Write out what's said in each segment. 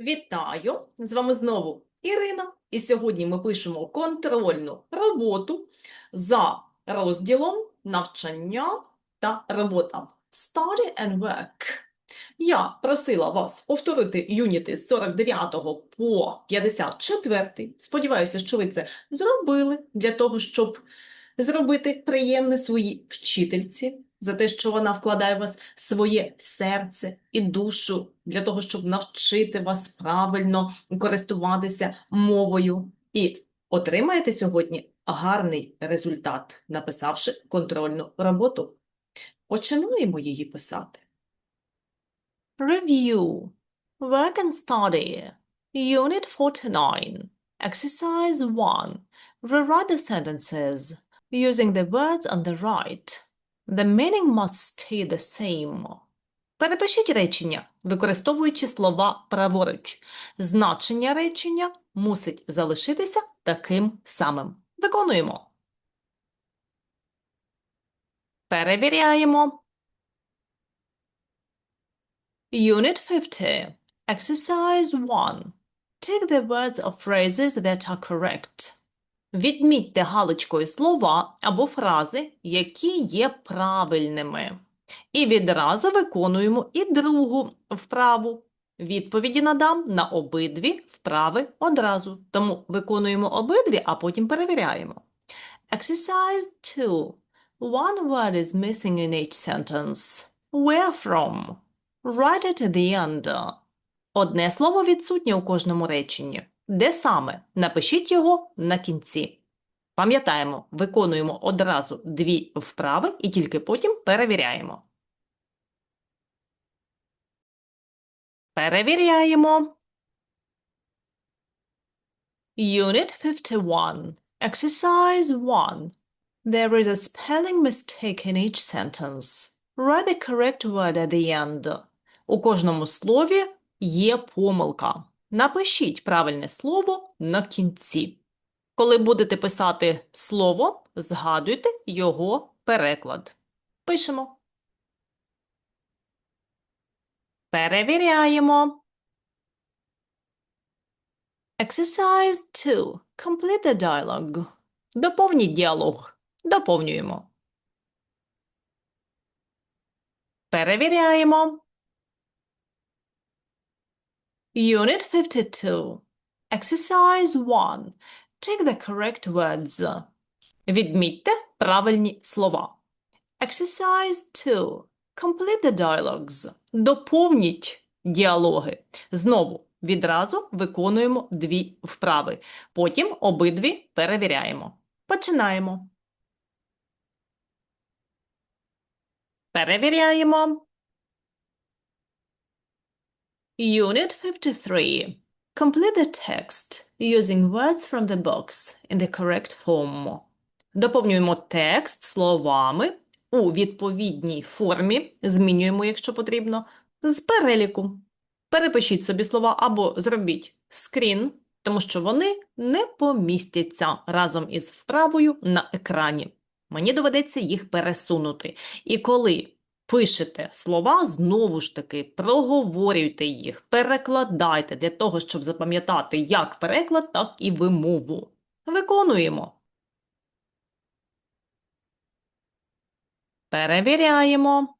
Вітаю! З вами знову Ірина. І сьогодні ми пишемо контрольну роботу за розділом навчання та робота. Study and work. Я просила вас повторити юніти з 49 по 54. Сподіваюся, що ви це зробили для того, щоб зробити приємне своїй вчительці за те, що вона вкладає в вас своє серце і душу для того, щоб навчити вас правильно користуватися мовою. І отримаєте сьогодні гарний результат, написавши контрольну роботу. Починаємо її писати. Review. Work and study. Unit 49. Exercise 1. Rewrite the sentences using the words on the right. The meaning must stay the same. Перепишіть речення, використовуючи слова праворуч. Значення речення мусить залишитися таким самим. Виконуємо. Перевіряємо. Unit 50. Exercise 1. Take the words or phrases that are correct. Відмітьте галочкою слова або фрази, які є правильними. І відразу виконуємо і другу вправу. Відповіді надам на обидві вправи одразу. Тому виконуємо обидві, а потім перевіряємо. Exercise 2. One word is missing in each sentence. Where from? Write it at the end. Одне слово відсутнє у кожному реченні. Де саме? Напишіть його на кінці. Пам'ятаємо, виконуємо одразу дві вправи і тільки потім перевіряємо. Перевіряємо. Unit 51. Exercise 1. There is a spelling mistake in each sentence. Write the correct word at the end. У кожному слові є помилка. Напишіть правильне слово на кінці. Коли будете писати слово, згадуйте його переклад. Пишемо. Перевіряємо. Exercise 2. Complete the dialogue. Доповніть діалог. Доповнюємо. Перевіряємо. Unit 52. Exercise 1. Take the correct words. Відмітьте правильні слова. Exercise 2. Complete the dialogues. Доповніть діалоги. Знову відразу виконуємо дві вправи. Потім обидві перевіряємо. Починаємо. Перевіряємо. Unit 53. Complete the text using words from the box in the correct form. Доповнюємо текст словами у відповідній формі, змінюємо, якщо потрібно, з переліку. Перепишіть собі слова або зробіть скрін, тому що вони не помістяться разом із вправою на екрані. Мені доведеться їх пересунути. І коли пишете слова, знову ж таки, проговорюйте їх, перекладайте для того, щоб запам'ятати як переклад, так і вимову. Виконуємо. Перевіряємо.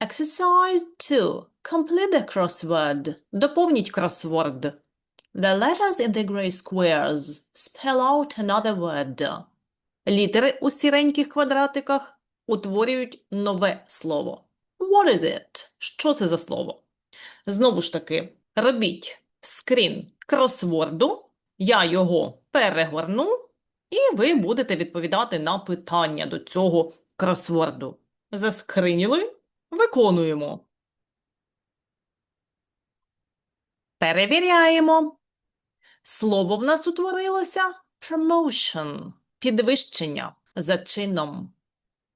Exercise 2. Complete the crossword. Доповніть кросворд. The letters in the gray squares spell out another word. Літери у сіреньких квадратиках утворюють нове слово. What is it? Що це за слово? Знову ж таки, робіть скрін кросворду, я його перегорну, і ви будете відповідати на питання до цього кросворду. Заскриніли? Виконуємо. Перевіряємо. Слово в нас утворилося promotion – підвищення за чином.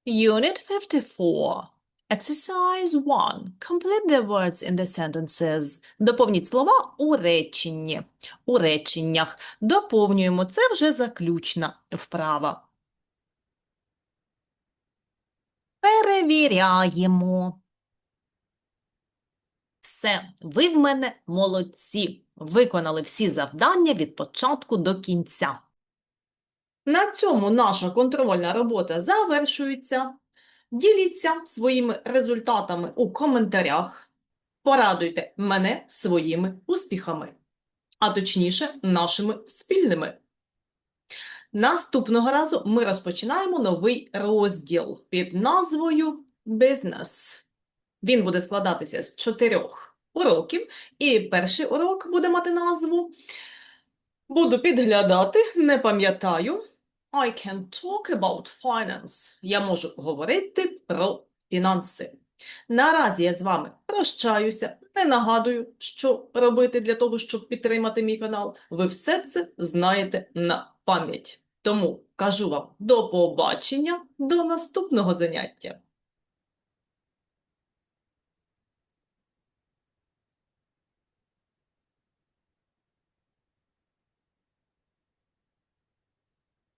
Unit 54. Exercise 1. Complete the words in the sentences. Доповніть слова у реченні. У реченнях. Доповнюємо. Це вже заключна вправа. Перевіряємо. Все, ви в мене молодці. Виконали всі завдання від початку до кінця. На цьому наша контрольна робота завершується. Діліться своїми результатами у коментарях. Порадуйте мене своїми успіхами, а точніше, нашими спільними. Наступного разу ми розпочинаємо новий розділ під назвою Бізнес. Він буде складатися з чотирьох уроків, і перший урок буде мати назву Буду підглядати, не пам'ятаю. I can talk about finance. Я можу говорити про фінанси. Наразі я з вами прощаюся, не нагадую, що робити для того, щоб підтримати мій канал. Ви все це знаєте на пам'ять. Тому кажу вам до побачення, до наступного заняття.